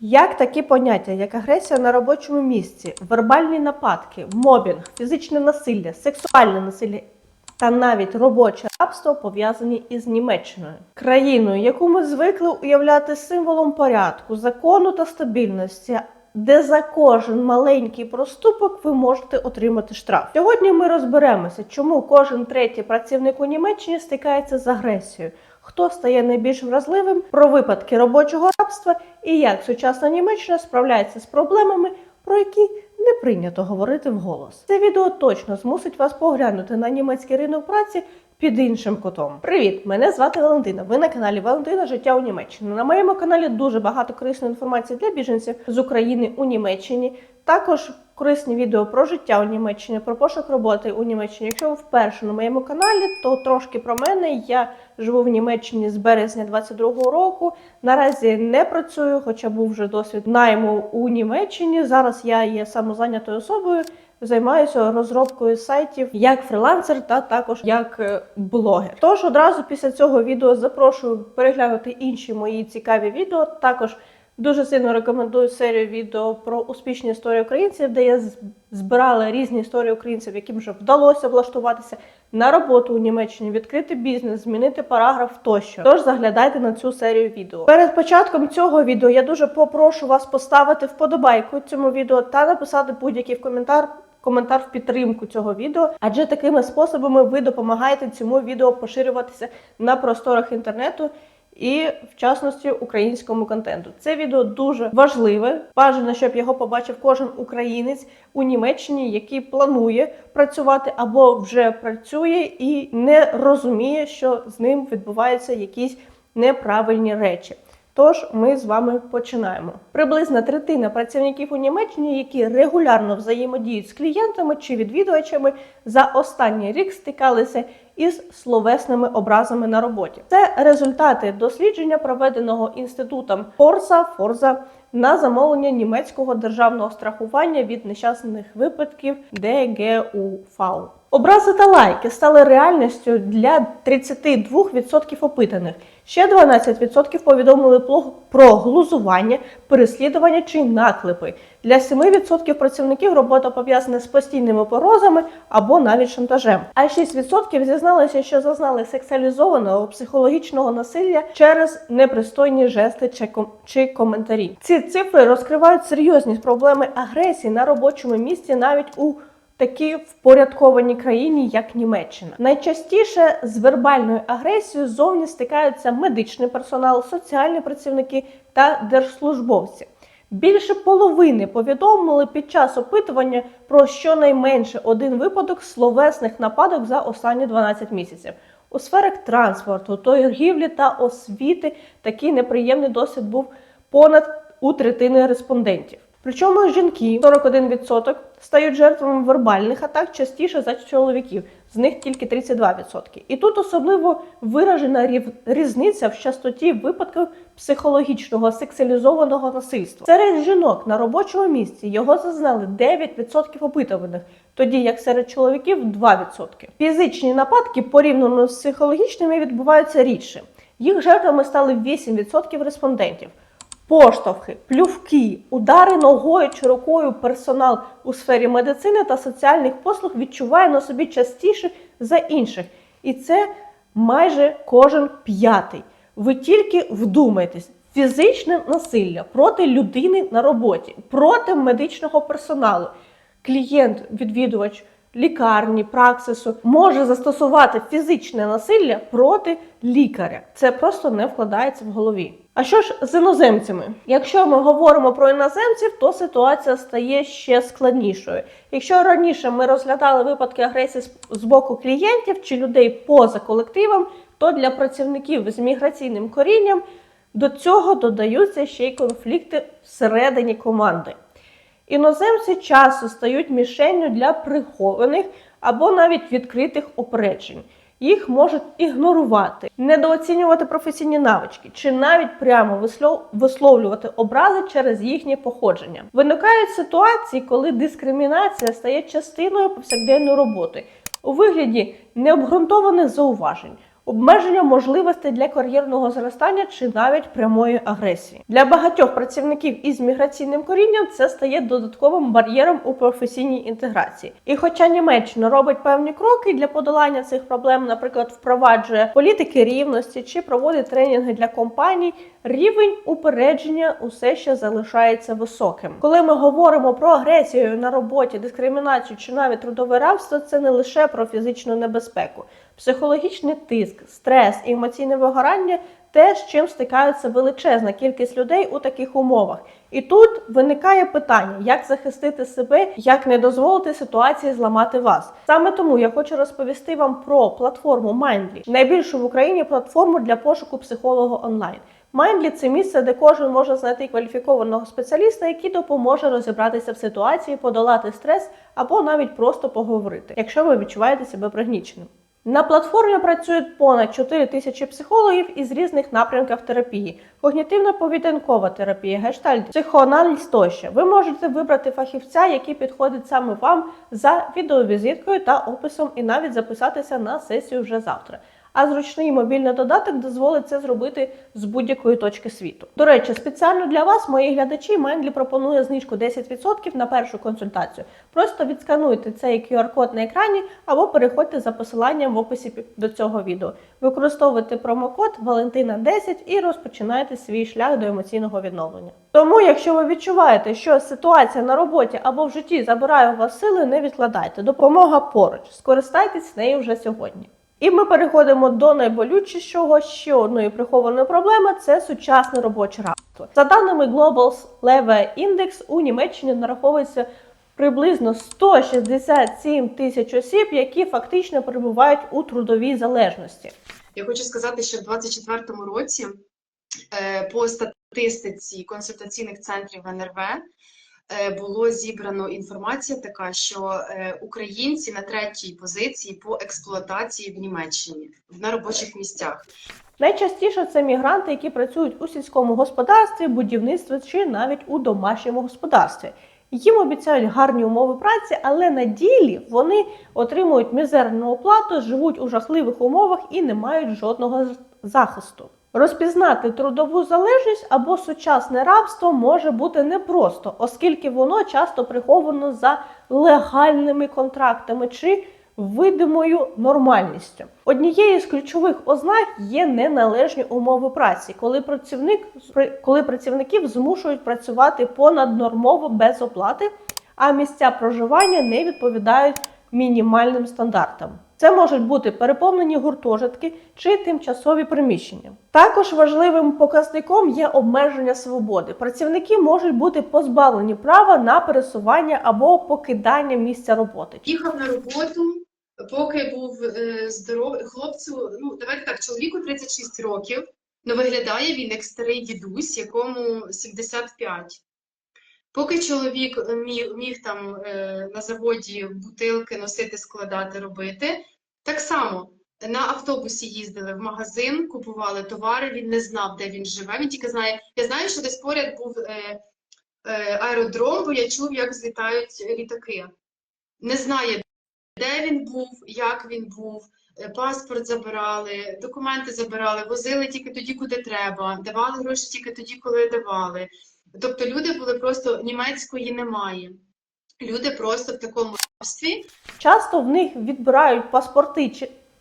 Як такі поняття, як агресія на робочому місці, вербальні нападки, мобінг, фізичне насилля, сексуальне насилля та навіть робоче рабство пов'язані із Німеччиною, країною, яку ми звикли уявляти символом порядку, закону та стабільності. Де за кожен маленький проступок ви можете отримати штраф. Сьогодні ми розберемося, чому кожен третій працівник у Німеччині стикається з агресією, хто стає найбільш вразливим, про випадки робочого рабства і як сучасна Німеччина справляється з проблемами, про які не прийнято говорити вголос. Це відео точно змусить вас поглянути на німецький ринок праці під іншим кутом. Привіт! Мене звати Валентина. Ви на каналі Валентина Життя у Німеччині. На моєму каналі дуже багато корисної інформації для біженців з України у Німеччині. Також корисні відео про життя у Німеччині, про пошук роботи у Німеччині. Якщо ви вперше на моєму каналі, то трошки про мене. Я живу в Німеччині з березня 22-го року. Наразі не працюю, хоча був вже досвід найму у Німеччині. Зараз я є самозайнятою особою. Займаюся розробкою сайтів як фрилансер та також як е, блогер. Тож одразу після цього відео запрошую переглянути інші мої цікаві відео. Також дуже сильно рекомендую серію відео про успішні історії українців, де я збирала різні історії українців, яким вже вдалося влаштуватися на роботу у Німеччині, відкрити бізнес, змінити параграф тощо. Тож заглядайте на цю серію відео. Перед початком цього відео я дуже попрошу вас поставити вподобайку цьому відео та написати будь-який коментар. Коментар в підтримку цього відео, адже такими способами ви допомагаєте цьому відео поширюватися на просторах інтернету і, в частності, українському контенту. Це відео дуже важливе. Бажано, щоб його побачив кожен українець у Німеччині, який планує працювати або вже працює і не розуміє, що з ним відбуваються якісь неправильні речі. Тож ми з вами починаємо. Приблизна третина працівників у Німеччині, які регулярно взаємодіють з клієнтами чи відвідувачами, за останній рік стикалися із словесними образами на роботі. Це результати дослідження, проведеного інститутом Форса Форза на замовлення німецького державного страхування від нещасних випадків ДГУФАУ. Образи та лайки стали реальністю для 32% опитаних. Ще 12% повідомили про глузування, переслідування чи наклепи. Для 7% працівників робота пов'язана з постійними порозами або навіть шантажем. А 6% зізналися, що зазнали сексуалізованого психологічного насилля через непристойні жести чи, ком- чи коментарі. Ці цифри розкривають серйозні проблеми агресії на робочому місці навіть у такі впорядковані країні, як Німеччина. Найчастіше з вербальною агресією зовні стикаються медичний персонал, соціальні працівники та держслужбовці. Більше половини повідомили під час опитування про щонайменше один випадок словесних нападок за останні 12 місяців. У сферах транспорту, торгівлі та освіти такий неприємний досвід був понад у третини респондентів. Причому жінки 41% стають жертвами вербальних атак частіше за чоловіків, з них тільки 32%. І тут особливо виражена різниця в частоті випадків психологічного сексуалізованого насильства. Серед жінок на робочому місці його зазнали 9% опитуваних, тоді як серед чоловіків 2%. Фізичні нападки порівняно з психологічними відбуваються рідше. Їх жертвами стали 8% респондентів. Поштовхи, плювки, удари ногою чи рукою персонал у сфері медицини та соціальних послуг відчуває на собі частіше за інших. І це майже кожен п'ятий. Ви тільки вдумайтесь. Фізичне насилля проти людини на роботі, проти медичного персоналу. Клієнт, відвідувач лікарні, праксису може застосувати фізичне насилля проти лікаря. Це просто не вкладається в голові. А що ж з іноземцями? Якщо ми говоримо про іноземців, то ситуація стає ще складнішою. Якщо раніше ми розглядали випадки агресії з- боку клієнтів чи людей поза колективом, то для працівників з міграційним корінням до цього додаються ще й конфлікти всередині команди. Іноземці часто стають мішенню для прихованих або навіть відкритих опереджень. Їх можуть ігнорувати, недооцінювати професійні навички чи навіть прямо вислов- висловлювати образи через їхнє походження. Виникають ситуації, коли дискримінація стає частиною повсякденної роботи у вигляді необґрунтованих зауважень, обмеження можливостей для кар'єрного зростання чи навіть прямої агресії. Для багатьох працівників із міграційним корінням це стає додатковим бар'єром у професійній інтеграції. І хоча Німеччина робить певні кроки для подолання цих проблем, наприклад, впроваджує політики рівності чи проводить тренінги для компаній, рівень упередження усе ще залишається високим. Коли ми говоримо про агресію на роботі, дискримінацію чи навіть трудове рабство, це не лише про фізичну небезпеку. Психологічний тиск, стрес і емоційне вигорання те, з чим стикаються величезна кількість людей у таких умовах. І тут виникає питання, як захистити себе, як не дозволити ситуації зламати вас. Саме тому я хочу розповісти вам про платформу Mindly, найбільшу в Україні платформу для пошуку психолога онлайн. Mindly – це місце, де кожен може знайти кваліфікованого спеціаліста, який допоможе розібратися в ситуації, подолати стрес або навіть просто поговорити, якщо ви відчуваєте себе пригніченим. На платформі працюють понад 4 тисячі психологів із різних напрямків терапії: когнітивно-поведінкова терапія, гештальт, психоаналіз тощо. Ви можете вибрати фахівця, який підходить саме вам за відеовізиткою та описом, і навіть записатися на сесію вже завтра. А зручний мобільний додаток дозволить це зробити з будь-якої точки світу. До речі, спеціально для вас, мої глядачі, Мендлі пропонує знижку 10% на першу консультацію. Просто відскануйте цей QR-код на екрані або переходьте за посиланням в описі до цього відео. Використовуйте промокод Валентина 10 і розпочинайте свій шлях до емоційного відновлення. Тому, якщо ви відчуваєте, що ситуація на роботі або в житті забирає у вас сили, не відкладайте. Допомога поруч. Скористайтесь нею вже сьогодні. І ми переходимо до найболючішого ще одної прихованої проблеми це сучасне робоче рабство. За даними Global Level Index, у Німеччині нараховується приблизно 167 тисяч осіб, які фактично перебувають у трудовій залежності. Я хочу сказати, що в 2024 році е, по статистиці консультаційних центрів НРВ було зібрано інформація така, що е, українці на третій позиції по експлуатації в Німеччині на робочих місцях. Найчастіше це мігранти, які працюють у сільському господарстві, будівництві чи навіть у домашньому господарстві. Їм обіцяють гарні умови праці, але на ділі вони отримують мізерну оплату, живуть у жахливих умовах і не мають жодного захисту. Розпізнати трудову залежність або сучасне рабство може бути непросто, оскільки воно часто приховано за легальними контрактами чи видимою нормальністю. Однією з ключових ознак є неналежні умови праці, коли працівник коли працівників змушують працювати понаднормово без оплати, а місця проживання не відповідають мінімальним стандартам. Це можуть бути переповнені гуртожитки чи тимчасові приміщення. Також важливим показником є обмеження свободи. Працівники можуть бути позбавлені права на пересування або покидання місця роботи. Їхав на роботу, поки був е, здоровий хлопцю. Ну давайте так, чоловіку 36 років. Ну виглядає він як старий дідусь, якому 75. Поки чоловік міг, міг там е, на заводі бутилки носити, складати, робити, так само на автобусі їздили в магазин, купували товари, він не знав, де він живе. Він тільки знає. Я знаю, що десь поряд був е, е, аеродром, бо я чув, як злітають літаки. Не знає, де він був, як він був, паспорт забирали, документи забирали, возили тільки тоді, куди треба, давали гроші тільки тоді, коли давали. Тобто люди були просто німецької немає. Люди просто в такому рабстві. Часто в них відбирають паспорти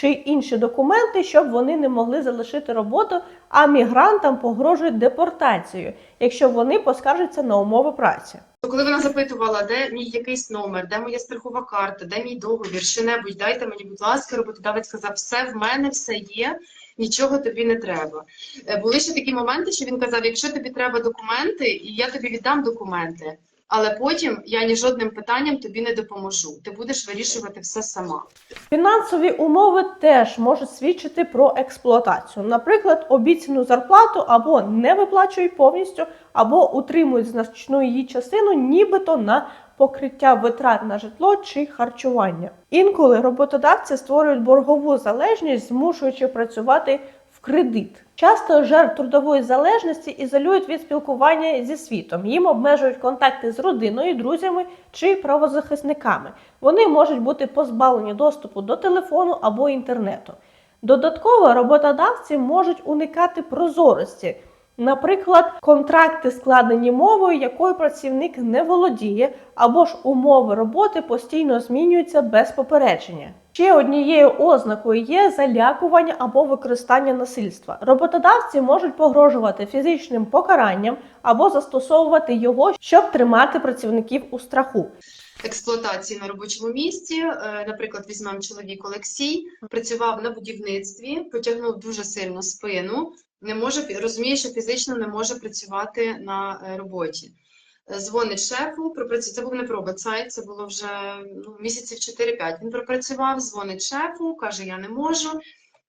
чи, інші документи, щоб вони не могли залишити роботу, а мігрантам погрожують депортацією, якщо вони поскаржаться на умови праці. Коли вона запитувала, де мій якийсь номер, де моя страхова карта, де мій договір, що-небудь, дайте мені, будь ласка, роботодавець сказав, все в мене, все є, нічого тобі не треба. Е, Були ще такі моменти, що він казав, якщо тобі треба документи, і я тобі віддам документи, але потім я ні жодним питанням тобі не допоможу. Ти будеш вирішувати все сама. Фінансові умови теж можуть свідчити про експлуатацію. Наприклад, обіцяну зарплату або не виплачують повністю, або утримують значну її частину, нібито на покриття витрат на житло чи харчування. Інколи роботодавці створюють боргову залежність, змушуючи працювати в кредит. Часто жертв трудової залежності ізолюють від спілкування зі світом. Їм обмежують контакти з родиною, друзями чи правозахисниками. Вони можуть бути позбавлені доступу до телефону або інтернету. Додатково роботодавці можуть уникати прозорості. Наприклад, контракти складені мовою, якою працівник не володіє, або ж умови роботи постійно змінюються без попередження. Ще однією ознакою є залякування або використання насильства. Роботодавці можуть погрожувати фізичним покаранням або застосовувати його, щоб тримати працівників у страху. експлуатації на робочому місці. Е, Наприклад, візьмемо чоловік Олексій, працював на будівництві, потягнув дуже сильно спину, не може розуміє, що фізично не може працювати на е, роботі. Е, Дзвонить шефу, пропрацю- це був не пробацай, це було вже ну, місяців 4-5. Він пропрацював, дзвонить шефу, каже: Я не можу.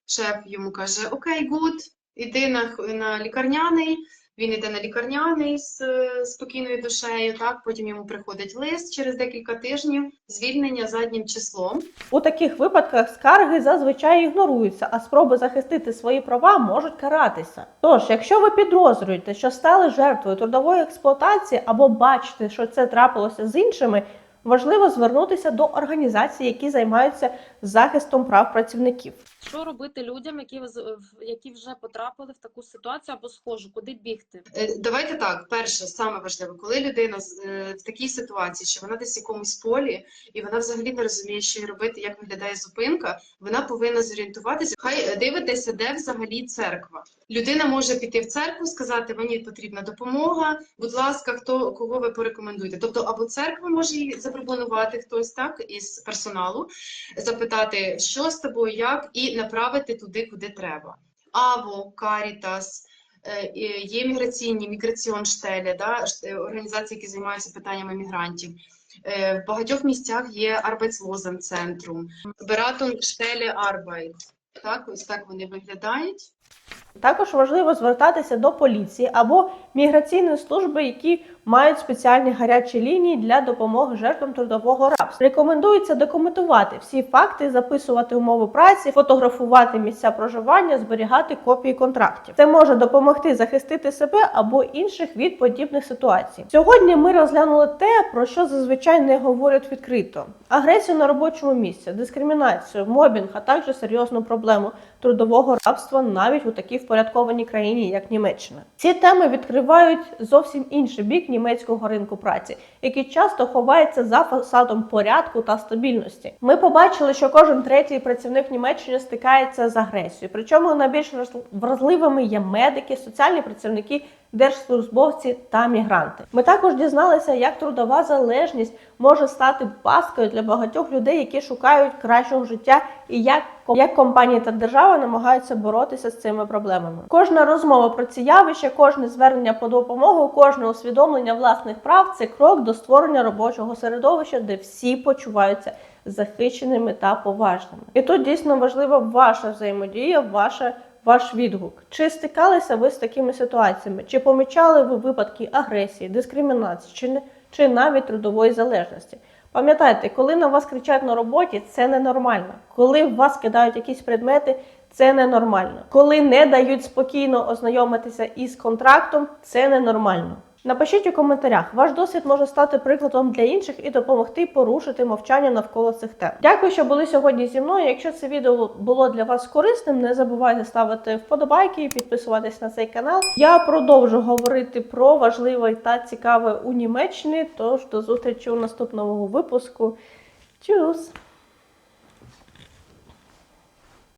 Шеф йому каже: Окей, гуд, іди на, на лікарняний. Він іде на лікарняний з е, спокійною душею. Так, потім йому приходить лист через декілька тижнів, звільнення заднім числом. У таких випадках скарги зазвичай ігноруються, а спроби захистити свої права можуть каратися. Тож, якщо ви підозрюєте, що стали жертвою трудової експлуатації або бачите, що це трапилося з іншими, важливо звернутися до організацій, які займаються захистом прав працівників. Що робити людям, які які вже потрапили в таку ситуацію або схожу, куди бігти? Е, Давайте так, перше, саме важливе, коли людина з- е, в такій ситуації, що вона десь в якомусь полі, і вона взагалі не розуміє, що їй робити, як виглядає зупинка, вона повинна зорієнтуватися. Хай дивитися, де взагалі церква. Людина може піти в церкву, сказати, мені потрібна допомога. Будь ласка, хто кого ви порекомендуєте? Тобто, або церква може їй запропонувати хтось так із персоналу, запитати, що з тобою, як, і направити туди, куди треба. Або Карітас. Е, Є міграційні, міграціон штелі, да, е, організації, які займаються питаннями мігрантів. Е, В багатьох місцях є Arbeitslosenzentrum, Beratung Stelle Arbeit. Так, ось так вони виглядають. Також важливо звертатися до поліції або міграційної служби, які мають спеціальні гарячі лінії для допомоги жертвам трудового рабства. Рекомендується документувати всі факти, записувати умови праці, фотографувати місця проживання, зберігати копії контрактів. Це може допомогти захистити себе або інших від подібних ситуацій. Сьогодні ми розглянули те, про що зазвичай не говорять відкрито: агресію на робочому місці, дискримінацію, мобінг, а також серйозну проблему трудового рабства навіть у такій впорядкованій країні, як Німеччина. Ці теми відкривають зовсім інший бік німецького ринку праці, який часто ховається за фасадом порядку та стабільності. Ми побачили, що кожен третій працівник Німеччини стикається з агресією. Причому найбільш враз- вразливими є медики, соціальні працівники, держслужбовці та мігранти. Ми також дізналися, як трудова залежність може стати паскою для багатьох людей, які шукають кращого життя, і як, як компанії та держава намагаються боротися з цими проблемами. Кожна розмова про ці явища, кожне звернення по допомогу, кожне усвідомлення власних прав це крок до створення робочого середовища, де всі почуваються захищеними та поважними. І тут дійсно важлива ваша взаємодія, ваша ваш відгук. Чи стикалися ви з такими ситуаціями? Чи помічали ви випадки агресії, дискримінації, чи, не, чи навіть трудової залежності? Пам'ятайте, коли на вас кричать на роботі, це ненормально. Коли в вас кидають якісь предмети, це ненормально. Коли не дають спокійно ознайомитися із контрактом, це ненормально. Напишіть у коментарях, ваш досвід може стати прикладом для інших і допомогти порушити мовчання навколо цих тем. Дякую, що були сьогодні зі мною. Якщо це відео було для вас корисним, не забувайте ставити вподобайки і підписуватись на цей канал. Я продовжу говорити про важливе та цікаве у Німеччині. Тож до зустрічі у наступному випуску. Тюс!